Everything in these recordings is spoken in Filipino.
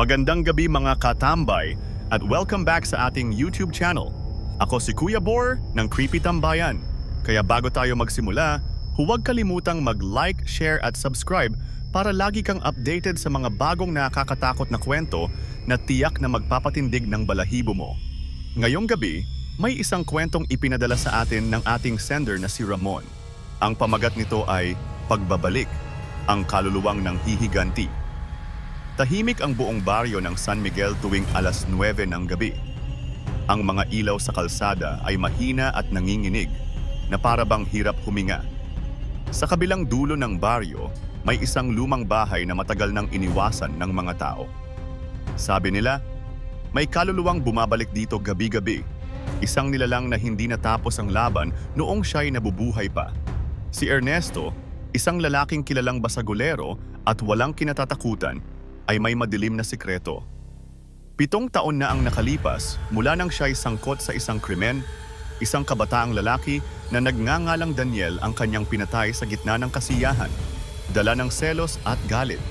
Magandang gabi mga katambay at welcome back sa ating YouTube channel. Ako si Kuya Bor ng Creepy Tambayan. Kaya bago tayo magsimula, huwag kalimutang mag-like, share at subscribe para lagi kang updated sa mga bagong nakakatakot na kwento na tiyak na magpapatindig ng balahibo mo. Ngayong gabi, may isang kwentong ipinadala sa atin ng ating sender na si Ramon. Ang pamagat nito ay Pagbabalik, ang kaluluwang ng hihiganti. Tahimik ang buong baryo ng San Miguel tuwing alas 9 ng gabi. Ang mga ilaw sa kalsada ay mahina at nanginginig na para bang hirap huminga. Sa kabilang dulo ng baryo, may isang lumang bahay na matagal nang iniwasan ng mga tao. Sabi nila, may kaluluwang bumabalik dito gabi-gabi. Isang nilalang na hindi natapos ang laban noong siya'y nabubuhay pa. Si Ernesto, isang lalaking kilalang basagulero at walang kinatatakutan, ay may madilim na sikreto. Pitong taon na ang nakalipas mula nang siya'y sangkot sa isang krimen, isang kabataang lalaki na nagngangalang Daniel ang kanyang pinatay sa gitna ng kasiyahan, dala ng selos at galit.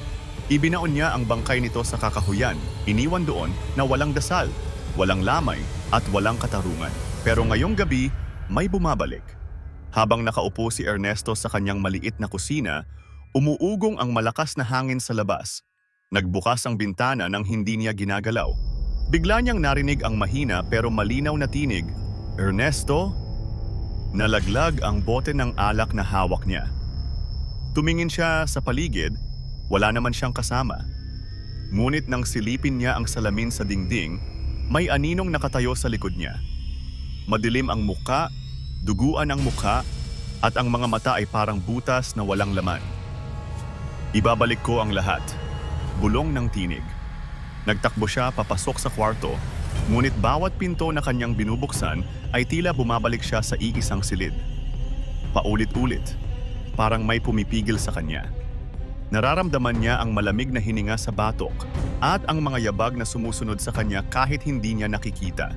Ibinaon niya ang bangkay nito sa kakahuyan, iniwan doon na walang dasal, walang lamay at walang katarungan. Pero ngayong gabi, may bumabalik. Habang nakaupo si Ernesto sa kanyang maliit na kusina, umuugong ang malakas na hangin sa labas. Nagbukas ang bintana nang hindi niya ginagalaw. Bigla niyang narinig ang mahina pero malinaw na tinig, Ernesto? Nalaglag ang bote ng alak na hawak niya. Tumingin siya sa paligid, wala naman siyang kasama. Ngunit nang silipin niya ang salamin sa dingding, may aninong nakatayo sa likod niya. Madilim ang muka, duguan ang mukha, at ang mga mata ay parang butas na walang laman. Ibabalik ko ang lahat. Bulong ng tinig. Nagtakbo siya papasok sa kwarto, ngunit bawat pinto na kanyang binubuksan ay tila bumabalik siya sa iisang silid. Paulit-ulit, parang may pumipigil sa kanya. Nararamdaman niya ang malamig na hininga sa batok at ang mga yabag na sumusunod sa kanya kahit hindi niya nakikita.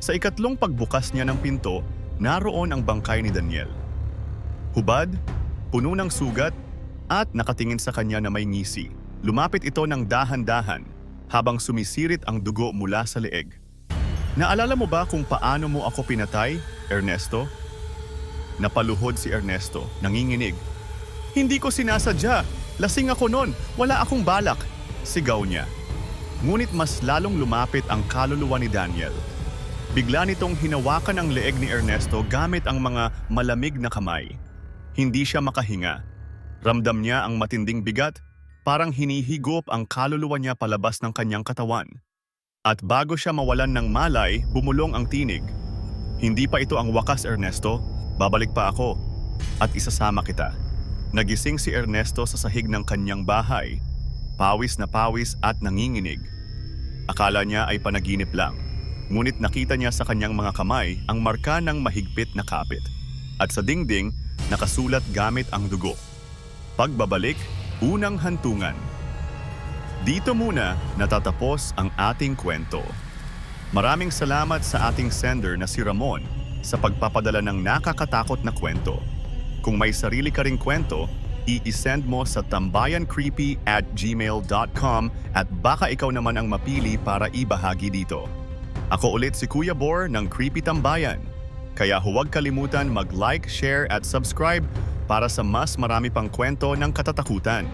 Sa ikatlong pagbukas niya ng pinto, naroon ang bangkay ni Daniel. Hubad, puno ng sugat, at nakatingin sa kanya na may ngisi. Lumapit ito ng dahan-dahan habang sumisirit ang dugo mula sa leeg. Naalala mo ba kung paano mo ako pinatay, Ernesto? Napaluhod si Ernesto, nanginginig. Hindi ko sinasadya. Lasing ako noon. Wala akong balak. Sigaw niya. Ngunit mas lalong lumapit ang kaluluwa ni Daniel. Bigla nitong hinawakan ang leeg ni Ernesto gamit ang mga malamig na kamay. Hindi siya makahinga. Ramdam niya ang matinding bigat, parang hinihigop ang kaluluwa niya palabas ng kanyang katawan. At bago siya mawalan ng malay, bumulong ang tinig. Hindi pa ito ang wakas, Ernesto. Babalik pa ako. At isasama kita. Nagising si Ernesto sa sahig ng kanyang bahay. Pawis na pawis at nanginginig. Akala niya ay panaginip lang. Ngunit nakita niya sa kanyang mga kamay ang marka ng mahigpit na kapit. At sa dingding, nakasulat gamit ang dugo. Pagbabalik, unang hantungan. Dito muna natatapos ang ating kwento. Maraming salamat sa ating sender na si Ramon sa pagpapadala ng nakakatakot na kwento. Kung may sarili ka ring kwento, i-send mo sa tambayancreepy at gmail.com at baka ikaw naman ang mapili para ibahagi dito. Ako ulit si Kuya Bor ng Creepy Tambayan. Kaya huwag kalimutan mag-like, share at subscribe para sa mas marami pang kwento ng katatakutan.